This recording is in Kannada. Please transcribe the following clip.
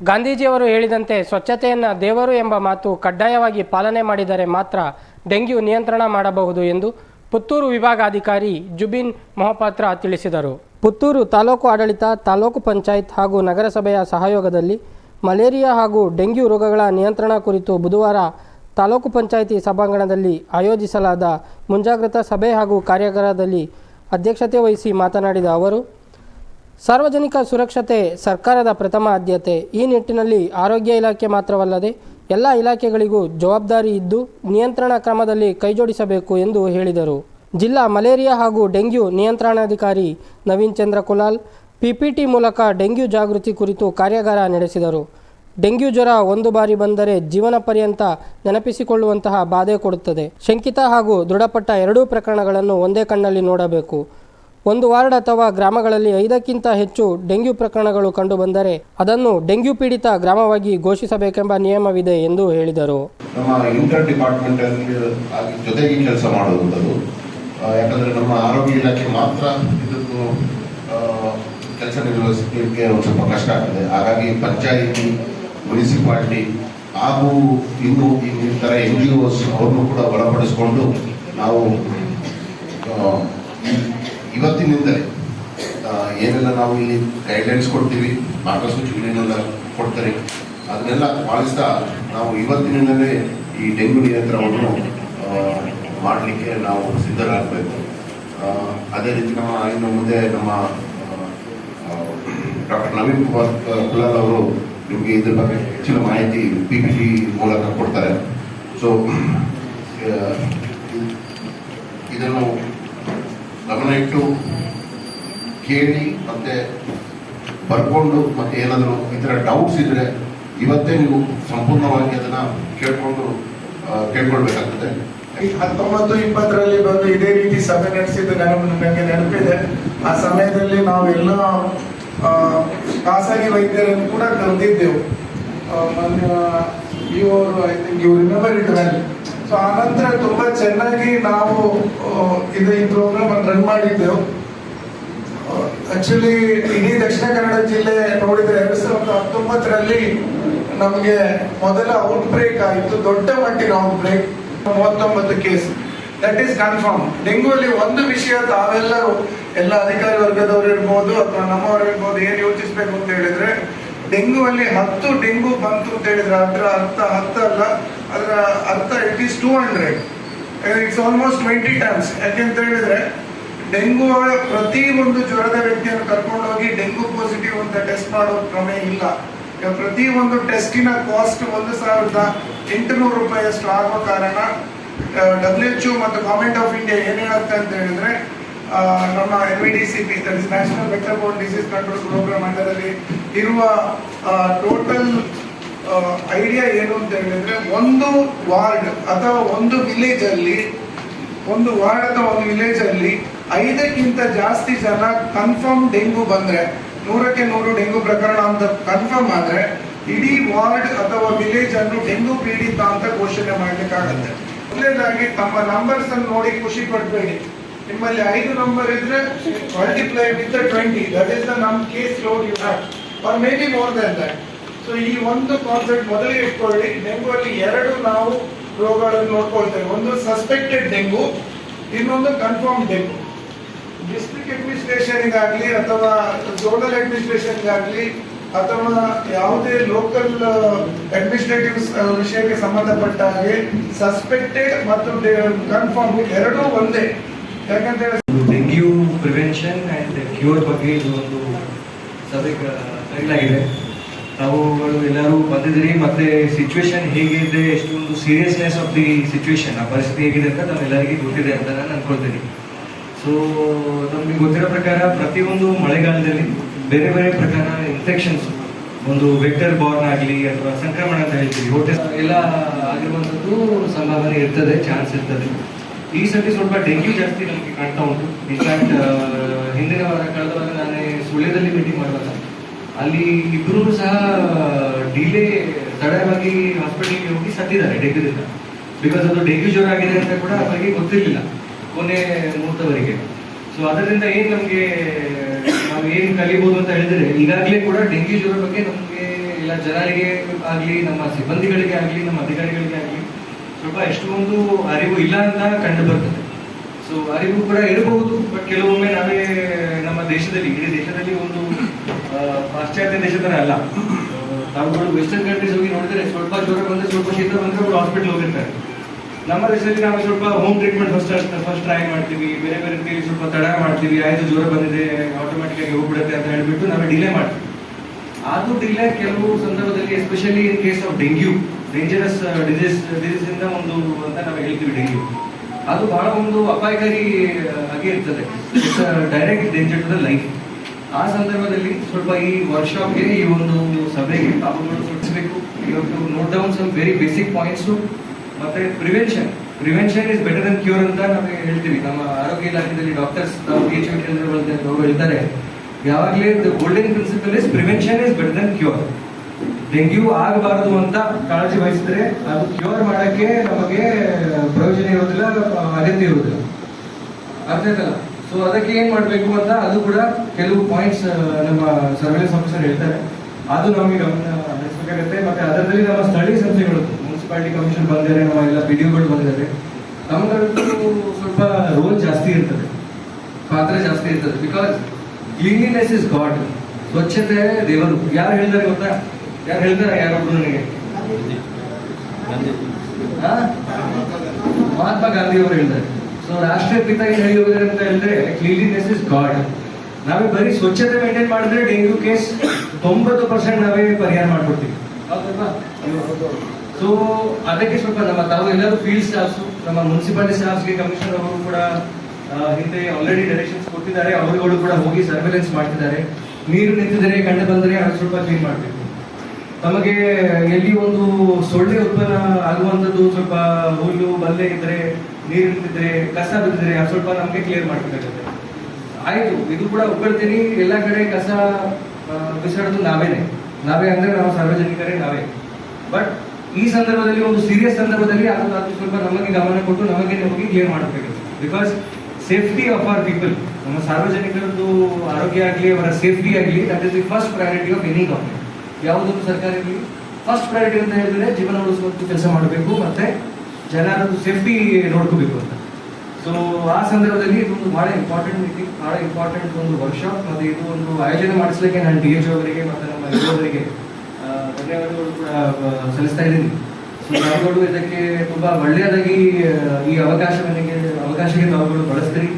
ಗಾಂಧೀಜಿಯವರು ಹೇಳಿದಂತೆ ಸ್ವಚ್ಛತೆಯನ್ನು ದೇವರು ಎಂಬ ಮಾತು ಕಡ್ಡಾಯವಾಗಿ ಪಾಲನೆ ಮಾಡಿದರೆ ಮಾತ್ರ ಡೆಂಗ್ಯೂ ನಿಯಂತ್ರಣ ಮಾಡಬಹುದು ಎಂದು ಪುತ್ತೂರು ವಿಭಾಗಾಧಿಕಾರಿ ಜುಬಿನ್ ಮೊಹಪಾತ್ರ ತಿಳಿಸಿದರು. ಪುತ್ತೂರು ತಾಲೂಕು ಆಡಳಿತ, ತಾಲೂಕು ಪಂಚಾಯತ್ ಹಾಗೂ ನಗರಸಭೆಯ ಸಹಯೋಗದಲ್ಲಿ ಮಲೇರಿಯಾ ಹಾಗೂ ಡೆಂಗ್ಯೂ ರೋಗಗಳ ನಿಯಂತ್ರಣ ಕುರಿತು ಬುಧವಾರ ತಾಲೂಕು ಪಂಚಾಯಿತಿ ಸಭಾಂಗಣದಲ್ಲಿ ಆಯೋಜಿಸಲಾದ ಮುಂಜಾಗ್ರತಾ ಸಭೆ ಹಾಗೂ ಕಾರ್ಯಾಗಾರದಲ್ಲಿ ಅಧ್ಯಕ್ಷತೆ ವಹಿಸಿ ಮಾತನಾಡಿದ ಅವರು ಸಾರ್ವಜನಿಕ ಸುರಕ್ಷತೆ ಸರ್ಕಾರದ ಪ್ರಥಮ ಆದ್ಯತೆ. ಈ ನಿಟ್ಟಿನಲ್ಲಿ ಆರೋಗ್ಯ ಇಲಾಖೆ ಮಾತ್ರವಲ್ಲದೆ ಎಲ್ಲ ಇಲಾಖೆಗಳಿಗೂ ಜವಾಬ್ದಾರಿ ಇದ್ದು ನಿಯಂತ್ರಣ ಕ್ರಮದಲ್ಲಿ ಕೈಜೋಡಿಸಬೇಕು ಎಂದು ಹೇಳಿದರು. ಜಿಲ್ಲಾ ಮಲೇರಿಯಾ ಹಾಗೂ ಡೆಂಗ್ಯೂ ನಿಯಂತ್ರಣಾಧಿಕಾರಿ ನವೀನ್ ಚಂದ್ರ ಕುಲಾಲ್ ಪಿಪಿಟಿ ಮೂಲಕ ಡೆಂಗ್ಯೂ ಜಾಗೃತಿ ಕುರಿತು ಕಾರ್ಯಾಗಾರ ನಡೆಸಿದರು. ಡೆಂಗ್ಯೂ ಜ್ವರ ಒಂದು ಬಾರಿ ಬಂದರೆ ಜೀವನ ಪರ್ಯಂತ ನೆನಪಿಸಿಕೊಳ್ಳುವಂತಹ ಬಾಧೆ ಕೊಡುತ್ತದೆ. ಶಂಕಿತ ಹಾಗೂ ದೃಢಪಟ್ಟ ಎರಡೂ ಪ್ರಕರಣಗಳನ್ನು ಒಂದೇ ಕಣ್ಣಲ್ಲಿ ನೋಡಬೇಕು. ಒಂದು ವಾರ್ಡ್ ಅಥವಾ ಗ್ರಾಮಗಳಲ್ಲಿ ಐದಕ್ಕಿಂತ ಹೆಚ್ಚು ಡೆಂಗ್ಯೂ ಪ್ರಕರಣಗಳು ಕಂಡುಬಂದರೆ ಅದನ್ನು ಡೆಂಗ್ಯೂ ಪೀಡಿತ ಗ್ರಾಮವಾಗಿ ಘೋಷಿಸಬೇಕೆಂಬ ನಿಯಮವಿದೆ ಎಂದು ಹೇಳಿದರು. ನಮ್ಮ ಇಂಟರ್ ಡಿಪಾರ್ಟ್ಮೆಂಟ್ ಜೊತೆಗೆ ಕೆಲಸ ಮಾಡುವಂಥದ್ದು ಯಾಕಂದ್ರೆ ನಮ್ಮ ಆರೋಗ್ಯ ಇಲಾಖೆ ಮಾತ್ರ ಇದನ್ನು ಕೆಲಸ ನಿರ್ವಹಿಸಲಿಕ್ಕೆ ಒಂದು ಸ್ವಲ್ಪ ಕಷ್ಟ ಆಗ್ತದೆ. ಹಾಗಾಗಿ ಪಂಚಾಯಿತಿ, ಮುನ್ಸಿಪಾಲಿಟಿ ಹಾಗೂ ಇನ್ನು ಥರ ಎನ್ ಜಿ ಒಸ್ ಅವ್ರನ್ನು ಕೂಡ ಒಳಪಡಿಸಿಕೊಂಡು ನಾವು ಇವತ್ತಿನಿಂದಲೇ ಏನೆಲ್ಲ ನಾವು ಇಲ್ಲಿ ಗೈಡ್ಲೈನ್ಸ್ ಕೊಡ್ತೀವಿ ಮಾರ್ಗಸೂಚಿಗಳೇನೆಲ್ಲ ಕೊಡ್ತಾರೆ, ಅದನ್ನೆಲ್ಲ ಪಾಲಿಸ್ತಾ ನಾವು ಇವತ್ತಿನಿಂದಲೇ ಈ ಡೆಂಗು ನಿಯಂತ್ರಣವನ್ನು ಮಾಡಲಿಕ್ಕೆ ನಾವು ಸಿದ್ಧರಾಗಬೇಕು. ಅದೇ ರೀತಿ ನಮ್ಮ ಇನ್ನು ಮುಂದೆ ನಮ್ಮ ಡಾಕ್ಟರ್ ನವೀನ್ ಕುಮಾರ್ ಕುಲಾಲ್ ಅವರು ನಿಮಗೆ ಇದ್ರ ಬಗ್ಗೆ ಹೆಚ್ಚಿನ ಮಾಹಿತಿ ಪಿ ಪಿ ಟಿ ಮೂಲಕ ಕೊಡ್ತಾರೆ. ಸೊ ಇದನ್ನು ಗಮನ ಕೇಳಿ ಮತ್ತೆ ಬರ್ಕೊಂಡು ಮತ್ತೆ ಏನಾದರೂ ಈ ಥರ ಡೌಟ್ಸ್ ಇದ್ರೆ ಇವತ್ತೇ ನೀವು ಸಂಪೂರ್ಣವಾಗಿ ಅದನ್ನ ಕೇಳ್ಕೊಂಡು ಕೇಳ್ಕೊಳ್ಬೇಕಾಗ್ತದೆ ಹತ್ತೊಂಬತ್ತು ಇಪ್ಪತ್ತರಲ್ಲಿ ಬಂದು ಇದೇ ರೀತಿ ಸಭೆ ನಡೆಸಿದ್ದು ನನಗೆ ನೆನಪಿದೆ. ಆ ಸಮಯದಲ್ಲಿ ನಾವೆಲ್ಲ ಖಾಸಗಿ ವೈದ್ಯರನ್ನು ಕೂಡ ಕರೆದಿದ್ದೆವು. ಇವರು I think you remember it so ಆನಂತರ ತುಂಬಾ ಚೆನ್ನಾಗಿ ನಾವು ಇದು ಈ ಪ್ರೋಗ್ರಾಮ್ ರನ್ ಮಾಡಿದ್ದೆವು. ಆಕ್ಚುಲಿ ಇಡೀ ದಕ್ಷಿಣ ಕನ್ನಡ ಜಿಲ್ಲೆ ನೋಡಿದ್ರೆ ಎರಡ್ ಸಾವಿರದ ಹತ್ತೊಂಬತ್ತರಲ್ಲಿ ನಮಗೆ ಮೊದಲ ಔಟ್ ಬ್ರೇಕ್ ಆಯಿತು, ದೊಡ್ಡ ಮಟ್ಟಿನ ಔಟ್ ಬ್ರೇಕ್ ಮೂವತ್ತೊಂಬತ್ತು case that is confirm dengue ಅಲ್ಲಿ ಒಂದು ವಿಷಯ ತಾವೆಲ್ಲರೂ, ಎಲ್ಲ ಅಧಿಕಾರಿ ವರ್ಗದವರು ಇರ್ಬೋದು, ಅಥವಾ ನಮ್ಮವರು ಇರ್ಬೋದು, ಏನು ಯೋಚಿಸ್ಬೇಕು ಅಂತ ಹೇಳಿದ್ರೆ ಡೆಂಗು ಅಲ್ಲಿ ಹತ್ತು ಡೆಂಗು ಬಂತು ಅಂತ ಹೇಳಿದ್ರೆ, ಅದರ ಅರ್ಥ ಹತ್ತಲ್ಲ ಅದರ ಅರ್ಥ it is two hundred it's almost twenty times ಯಾಕೆಂತ ಹೇಳಿದ್ರೆ, ಡೆಂಗು ಪ್ರತಿ ಒಂದು ಜ್ವರದ ವ್ಯಕ್ತಿಯನ್ನು ಕರ್ಕೊಂಡು ಹೋಗಿ ಡೆಂಗು ಪಾಸಿಟಿವ್ ಅಂತ ಟೆಸ್ಟ್ ಮಾಡೋ ಕ್ರಮ ಇಲ್ಲ. ಪ್ರತಿ ಒಂದು ಟೆಸ್ಟಿನ ಕಾಸ್ಟ್ ಒಂದು ಸಾವಿರದ ಎಂಟುನೂರು ರೂಪಾಯಿಯಷ್ಟು ಆಗುವ ಕಾರಣ ಡಬ್ಲ್ಯೂ ಎಚ್ ಮತ್ತು ಗವರ್ಮೆಂಟ್ ಆಫ್ ಇಂಡಿಯಾ ಏನು ಹೇಳುತ್ತೆ ಅಂತ ಹೇಳಿದ್ರೆ ನಮ್ಮ N V D C P national vector disease control program ಅಂಡರಲ್ಲಿ ಇರುವ ಟೋಟಲ್ ಐಡಿಯಾ ಏನು ಅಂತ ಹೇಳಿದ್ರೆ ಒಂದು ವಾರ್ಡ್ ಅಥವಾ ಒಂದು ವಿಲೇಜ್ ಅಲ್ಲಿ, ಒಂದು ವಾರ್ಡ್ ಅಥವಾ ಒಂದು ವಿಲೇಜ್ ಅಲ್ಲಿ ಐದಕ್ಕಿಂತ ಜಾಸ್ತಿ ಜನ ಕನ್ಫರ್ಮ್ ಡೆಂಗು ಬಂದ್ರೆ, ನೂರಕ್ಕೆ ನೂರು ಡೆಂಗು ಪ್ರಕರಣ ಅಂತ ಕನ್ಫರ್ಮ್ ಆದ್ರೆ ಇಡೀ ವಾರ್ಡ್ ಅಥವಾ ವಿಲೇಜ್ ಅನ್ನು ಡೆಂಗು ಪೀಡಿತ ಅಂತ ಘೋಷಣೆ ಮಾಡ್ಲಿಕ್ಕಾಗತ್ತೆ. ಮೊದಲನೇದಾಗಿ ತಮ್ಮ ನಂಬರ್ಸ್ ಅನ್ನು ನೋಡಿ ಖುಷಿ ಪಡ್ಬೇಡಿ. ನಿಮ್ಮಲ್ಲಿ ಐದು ನಂಬರ್ ಇದ್ರೆ multiply with twenty that is the num case load you have are maybe more than that so ಈ ಒಂದು ಕಾನ್ಸೆಪ್ಟ್ ಮೊದಲೇ ಇಟ್ಕೊಳ್ಳಿ. ಡೆಂಗು ಅಲ್ಲಿ ಎರಡು ನಾವು ರೋಗಗಳನ್ನು ನೋಡ್ಕೊಳ್ತೇವೆ. ಒಂದು ಸಸ್ಪೆಕ್ಟೆಡ್ ಡೆಂಗು, ಇನ್ನೊಂದು ಕನ್ಫರ್ಮ್ ಡೆಂಗು. ಡಿಸ್ಟ್ರಿಕ್ಟ್ ಅಡ್ಮಿನಿಸ್ಟ್ರೇಷನ್ಗಾಗಲಿ ಅಥವಾ ಝೋನಲ್ ಅಡ್ಮಿನಿಸ್ಟ್ರೇಷನ್ಗಾಗಲಿ ಅಥವಾ ಯಾವುದೇ ಲೋಕಲ್ ಅಡ್ಮಿನಿಸ್ಟ್ರೇಟಿವ್ ವಿಷಯಕ್ಕೆ ಸಂಬಂಧಪಟ್ಟ ಹಾಗೆ ಸಸ್ಪೆಕ್ಟೆಡ್ ಮತ್ತು ಕನ್ಫರ್ಮ್ ಎರಡೂ ಒಂದೇ. ಯಾಕಂತ ಹೇಳಿದ್ರೆ ಡೆಂಗ್ಯೂ ಪ್ರಿವೆನ್ಷನ್ ಆ್ಯಂಡ್ ಕ್ಯೂರ್ ಬಗ್ಗೆ ಇದು ಒಂದು ಸಭೆ ಕರೆಯಲಾಗಿದೆ ತಾವುಗಳು ಎಲ್ಲರೂ ಬಂದಿದ್ದೀರಿ, ಮತ್ತೆ ಸಿಚುವೇಶನ್ ಹೇಗಿದೆ, ಎಷ್ಟೊಂದು ಸೀರಿಯಸ್ನೆಸ್ ಆಫ್ ದಿ ಸಿಚುವೇಶನ್ ಆ ಪರಿಸ್ಥಿತಿ ಹೇಗಿದೆ ಅಂತ ನಾವೆಲ್ಲರಿಗೂ ಗೊತ್ತಿದೆ ಅಂತ ನಾನು ಅನ್ಕೊಳ್ತೀನಿ. ಸೊ ನಮಗೆ ಗೊತ್ತಿರೋ ಪ್ರಕಾರ ಪ್ರತಿಯೊಂದು ಮಳೆಗಾಲದಲ್ಲಿ ಬೇರೆ ಬೇರೆ ಪ್ರಕಾರ ಇನ್ಫೆಕ್ಷನ್ಸ್ ಒಂದು ವೆಕ್ಟರ್ ಬಾರ್ನ್ ಆಗಲಿ ಅಥವಾ ಸಂಕ್ರಮಣ ಅಂತ ಹೇಳ್ತೀವಿ, ಹೊಟ್ಟೆ ಎಲ್ಲ ಆಗಿರುವಂಥದ್ದು ಸಂಭಾವನೆ ಇರ್ತದೆ ಚಾನ್ಸ್ ಇರ್ತದೆ. ಈ ಸತಿ ಸ್ವಲ್ಪ ಡೆಂಗ್ಯೂ ಜಾಸ್ತಿ ನಮಗೆ ಕಾಣ್ತಾ ಉಂಟು. ಇನ್ಫ್ಯಾಕ್ಟ್ ಹಿಂದಿನ ವಾರ, ಕಳೆದ ವಾರ ನಾನೇ ಸುಳ್ಯದಲ್ಲಿ ಅಲ್ಲಿ ಇಬ್ಬರು ಸಹ ಡಿಲೇ ತಡವಾಗಿ ಹಾಸ್ಪಿಟಲ್ಗೆ ಹೋಗಿ ಸತ್ತಿದ್ದಾರೆ ಡೆಂಗ್ಯೂದಿಂದ. ಬಿಕಾಸ್ ಅದು ಡೆಂಗ್ಯೂ ಜ್ವರ ಆಗಿದೆ ಅಂತ ಕೂಡ ಅವರಿಗೆ ಗೊತ್ತಿರಲಿಲ್ಲ, ಕೊನೆ ಮುಹೂರ್ತವರೆಗೆ. ಸೊ ಅದರಿಂದ ಏನು ನಮಗೆ, ನಾವು ಏನು ಕಲಿಬಹುದು ಅಂತ ಹೇಳಿದ್ರೆ, ಈಗಾಗಲೇ ಕೂಡ ಡೆಂಗ್ಯೂ ಜ್ವರ ಬಗ್ಗೆ ನಮಗೆ ಇಲ್ಲ ಜನರಿಗೆ ಆಗಲಿ, ನಮ್ಮ ಸಿಬ್ಬಂದಿಗಳಿಗೆ ಆಗಲಿ, ನಮ್ಮ ಅಧಿಕಾರಿಗಳಿಗೆ ಆಗಲಿ, ಸ್ವಲ್ಪ ಎಷ್ಟೊಂದು ಅರಿವು ಇಲ್ಲ ಅಂತ ಕಂಡು ಬರ್ತದೆ. ಸೊ ಅರಿವು ಕೂಡ ಇರಬಹುದು ಬಟ್ ಕೆಲವೊಮ್ಮೆ ನಾವೇ ನಮ್ಮ ದೇಶದಲ್ಲಿ, ಇಡೀ ದೇಶದಲ್ಲಿ ಒಂದು ಪಾಶ್ಚಾತ್ಯ ದೇಶ ಥರ ಅಲ್ಲ. ತಾವು ತಾವುಗಳು ವೆಸ್ಟರ್ನ್ ಕಂಟ್ರೀಸ್ ಹೋಗಿ ನೋಡಿದ್ರೆ ಸ್ವಲ್ಪ ಜ್ವರ ಬಂದ್ರೆ ಸ್ವಲ್ಪ ಶೀತ ಬಂದ್ರೆ ಅವರು ಹಾಸ್ಪಿಟಲ್ ಹೋಗಿರ್ತಾರೆ. ನಮ್ಮ ದೇಶದಲ್ಲಿ ನಾವು ಸ್ವಲ್ಪ home treatment first first try ಮಾಡ್ತೀವಿ, ಬೇರೆ ಬೇರೆ ರೀತಿಯಲ್ಲಿ ಸ್ವಲ್ಪ ತಡ ಮಾಡ್ತೀವಿ, ಆಯ್ತು ಜ್ವರ ಬಂದಿದೆ ಆಟೋಮೆಟಿಕ್ ಆಗಿ ಹೋಗ್ಬಿಡುತ್ತೆ ಅಂತ ಹೇಳಿಬಿಟ್ಟು ನಾವು ಡಿಲೇ ಮಾಡ್ತೀವಿ. ಅದು ಡಿಲೇ ಕೆಲವು ಸಂದರ್ಭದಲ್ಲಿ especially in case of dengue dangerous disease disease ಇಂದ ಒಂದು ಅಂತ ನಾವು ಹೇಳ್ತೀವಿ ಡೆಂಗ್ಯೂ ಅದು ಬಹಳ ಒಂದು ಅಪಾಯಕಾರಿ ಆಗಿ ಇರ್ತದೆ. Direct danger to the life ಆ ಸಂದರ್ಭದಲ್ಲಿ ಸ್ವಲ್ಪ ಈ ವರ್ಕ್ಶಾಪ್ಗೆ ಈ ಒಂದು ಸಭೆಗೆ ತಾವುಗಳು ಸೂಚಿಸಬೇಕು. ಇವತ್ತು note down some very basic points ಮತ್ತೆ prevention prevention is better than cure ಅಂತ ನಾವು ಹೇಳ್ತೀವಿ. ನಮ್ಮ ಆರೋಗ್ಯ ಇಲಾಖೆಯಲ್ಲಿ ಡಾಕ್ಟರ್ಸ್ ಎಚ್ ಕೇಂದ್ರಗಳು ಹೇಳ್ತಾರೆ. ಯಾವಾಗಲೇ golden principle is prevention is better than cure dengue ಆಗಬಾರದು ಅಂತ ಕಾಳಜಿ ವಹಿಸಿದ್ರೆ ಅದು ಕ್ಯೂರ್ ಮಾಡೋಕ್ಕೆ ನಮಗೆ ಪ್ರಯೋಜನ ಇರೋದಿಲ್ಲ ಅಗತ್ಯ ಇರೋದಿಲ್ಲ ಅರ್ಥ ಆಯ್ತಲ್ಲ? ಸೊ ಅದಕ್ಕೆ ಏನ್ ಮಾಡಬೇಕು ಅಂತ ಅದು ಕೂಡ ಕೆಲವು ಪಾಯಿಂಟ್ಸ್ ನಮ್ಮ ಸರ್ವೇಲೆನ್ಸ್ ಆಫೀಸರ್ ಹೇಳ್ತಾರೆ. ಅದು ನಮಗೆ ಗಮನ ಹರಿಸಬೇಕಾಗುತ್ತೆ. ಮತ್ತೆ ಅದರಲ್ಲಿ ನಮ್ಮ ಸ್ಥಳೀಯ ಸಂಸ್ಥೆಗಳು ಮುನ್ಸಿಪಾಲಿಟಿ ಕಮಿಷನ್ ಬಂದಿದ್ದಾರೆ ನಮ್ಮ ಎಲ್ಲ ಪಿ ಡಿಒಗಳು ಬಂದಿದ್ದಾರೆ. ನಮ್ಮದು ಸ್ವಲ್ಪ ರೋಲ್ ಜಾಸ್ತಿ ಇರ್ತದೆ. ಪಾತ್ರ ಜಾಸ್ತಿ ಇರ್ತದೆ. ಬಿಕಾಸ್ ಕ್ಲೀನ್ಲಿನೆಸ್ ಇಸ್ ಗಾಡ್ ಸ್ವಚ್ಛತೆ ದೇವರು. ಯಾರು ಹೇಳಿದಾರೆ ಗೊತ್ತಾ? ಯಾರು ಹೇಳ್ತಾರೆ? ಯಾರೊಬ್ರು ನನಗೆ? ಮಹಾತ್ಮ ಗಾಂಧಿ ಅವರು ಹೇಳ್ತಾರೆ. ಸೊ ರಾಷ್ಟ್ರೀಯ ಪಿತ ಏನ್ ಹೇಳಿ ಹೋಗಿದ್ದಾರೆ ಅಂತ ಹೇಳಿದ್ರೆ ಕ್ಲೀನ್ಲಿನೆಸ್ ಇಸ್ ಗಾಡ್ ನಾವೇ ಬರೀ ಸ್ವಚ್ಛತೆ ಮೇಂಟೈನ್ ಮಾಡಿದ್ರೆ ಡೆಂಗ್ಯೂ ಕೇಸ್ ತೊಂಬತ್ತು ಪರ್ಸೆಂಟ್ ನಾವೇ ಪರಿಹಾರ ಮಾಡ್ಕೊಡ್ತೀವಿ. ಸೊ ಅದಕ್ಕೆ ಸ್ವಲ್ಪ ನಮ್ಮ ತಾವು ಎಲ್ಲರೂ ಫೀಲ್ಡ್ ಸ್ಟಾಫ್ಸ್ ನಮ್ಮ ಮುನ್ಸಿಪಾಲಿಟಿ ಸ್ಟಾಫ್ಸ್ಗೆ ಕಮಿಷನರ್ ಅವರು ಕೂಡ ಹಿಂದೆ ಆಲ್ರೆಡಿ ಡೈರೆಕ್ಷನ್ಸ್ ಕೊಟ್ಟಿದ್ದಾರೆ. ಅವರುಗಳು ಕೂಡ ಹೋಗಿ ಸರ್ವೆಲೆನ್ಸ್ ಮಾಡ್ತಿದ್ದಾರೆ. ನೀರು ನಿಂತಿದರೆ ಕಂಡು ಬಂದರೆ ಅದು ಸ್ವಲ್ಪ ಕ್ಲೀನ್ ಮಾಡಬೇಕು. ತಮಗೆ ಎಲ್ಲಿ ಒಂದು ಸೊಳ್ಳೆ ಉತ್ಪನ್ನ ಆಗುವಂಥದ್ದು ಸ್ವಲ್ಪ ಹುಲ್ಲು, ಬಲ್ಲೆ ಇದ್ರೆ ನೀರು ನಿಂತಿದ್ರೆ ಕಸ ಬಿದ್ದಿದ್ರೆ ಅದು ಸ್ವಲ್ಪ ನಮಗೆ ಕ್ಲಿಯರ್ ಮಾಡಬೇಕಾಗುತ್ತೆ. ಆಯಿತು, ಇದು ಕೂಡ ಒಪ್ಕೊಳ್ತೀನಿ. ಎಲ್ಲ ಕಡೆ ಕಸ ಬಿಸಾಡೋದು ನಾವೇನೆ. ನಾವೇ ಅಂದ್ರೆ ನಾವು ಸಾರ್ವಜನಿಕರೇ ನಾವೇ. ಬಟ್ ಈ ಸಂದರ್ಭದಲ್ಲಿ, ಒಂದು ಸೀರಿಯಸ್ ಸಂದರ್ಭದಲ್ಲಿ ಅದು ಅದು ಸ್ವಲ್ಪ ನಮಗೆ ಗಮನ ಕೊಟ್ಟು ನಮಗೆ ಹೋಗಿ ಕ್ಲಿಯರ್ ಮಾಡಬೇಕಾಗುತ್ತೆ. Because safety of our people ನಮ್ಮ ಸಾರ್ವಜನಿಕರದ್ದು ಆರೋಗ್ಯ ಆಗಲಿ, ಅವರ ಸೇಫ್ಟಿ ಆಗಲಿ that is the first priority of any government ಯಾವುದೊಂದು ಸರ್ಕಾರ ಇರಲಿ ಫಸ್ಟ್ ಪ್ರಯಾರಿಟಿ ಅಂತ ಹೇಳಿದ್ರೆ ಜೀವನ ಉಳಿಸುವಂತ ಕೆಲಸ ಮಾಡಬೇಕು. ಮತ್ತೆ ಜನರದ್ದು ಸೇಫ್ಟಿ ನೋಡ್ಕೋಬೇಕು ಅಂತ. ಸೊ ಆ ಸಂದರ್ಭದಲ್ಲಿ ಇದೊಂದು ಬಹಳ ಇಂಪಾರ್ಟೆಂಟ್ ಮೀಟಿಂಗ್ ಬಹಳ ಇಂಪಾರ್ಟೆಂಟ್ ಒಂದು ವರ್ಕ್ಶಾಪ್ ಮತ್ತೆ ಇದು ಒಂದು ಆಯೋಜನೆ ಮಾಡಿಸ್ಲಿಕ್ಕೆ ನಾನು ಡಿ ಎಚ್ ಅವರಿಗೆ ಮತ್ತೆ ನಮ್ಮ ಅವರಿಗೆ ಧನ್ಯವಾದಗಳು ಕೂಡ ಸಲ್ಲಿಸ್ತಾ ಇದ್ದೀನಿ. ಸೊ ನಾವುಗಳು ಇದಕ್ಕೆ ತುಂಬಾ ಒಳ್ಳೆಯದಾಗಿ ಈ ಅವಕಾಶವನ್ನಿಗೆ, ಅವಕಾಶಕ್ಕೆ ನಾವುಗಳು ಬಳಸ್ತೀರಿ.